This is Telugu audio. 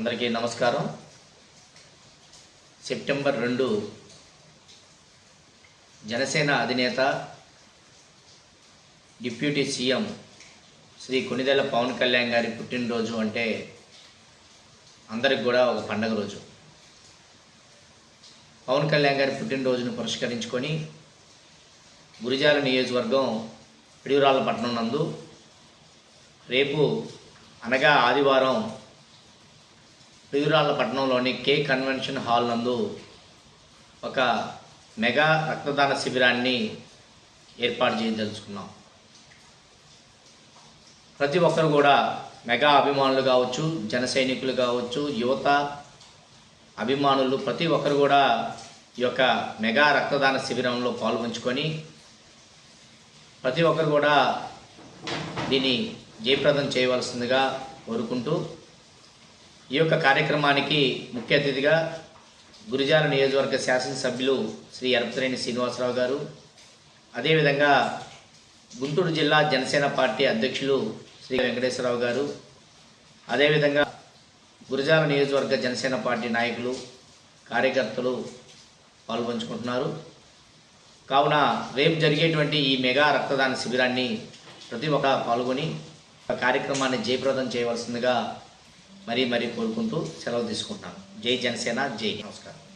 అందరికీ నమస్కారం. సెప్టెంబర్ రెండు జనసేన అధినేత డిప్యూటీ సీఎం శ్రీ కొనిదెల పవన్ కళ్యాణ్ గారి పుట్టినరోజు అంటే అందరికి కూడా ఒక పండగ రోజు. పవన్ కళ్యాణ్ గారి పుట్టినరోజును పురస్కరించుకొని గురిజాల నియోజకవర్గం పిడుగురాళ్ళపట్నం నందు రేపు అనగా ఆదివారం పిడుగురాళ్ళపట్నంలోని కే కన్వెన్షన్ హాల్ నందు ఒక మెగా రక్తదాన శిబిరాన్ని ఏర్పాటు చేయదలుచుకున్నాం ప్రతి ఒక్కరు కూడా మెగా అభిమానులు కావచ్చు జన సైనికులు కావచ్చు యువత అభిమానులు ప్రతి ఒక్కరు కూడా ఈ యొక్క మెగా రక్తదాన శిబిరంలో పాల్గొంచుకొని ప్రతి ఒక్కరు కూడా దీన్ని జయప్రదం చేయవలసిందిగా కోరుకుంటూ ఈ యొక్క కార్యక్రమానికి ముఖ్య అతిథిగా గురిజాల నియోజకవర్గ శాసనసభ్యులు శ్రీ అరపతిరేణి శ్రీనివాసరావు గారు అదేవిధంగా గుంటూరు జిల్లా జనసేన పార్టీ అధ్యక్షులు శ్రీ వెంకటేశ్వరరావు గారు అదేవిధంగా గురిజాల నియోజకవర్గ జనసేన పార్టీ నాయకులు కార్యకర్తలు పాల్పంచుకుంటున్నారు. కావున రేపు జరిగేటువంటి ఈ మెగా రక్తదాన శిబిరాన్ని ప్రతి ఒక్క పాల్గొని ఆ కార్యక్రమాన్ని జయప్రదం చేయవలసిందిగా మరీ మరీ కోరుకుంటూ సెలవు తీసుకుంటాను జై జనసేన జై. నమస్కారం.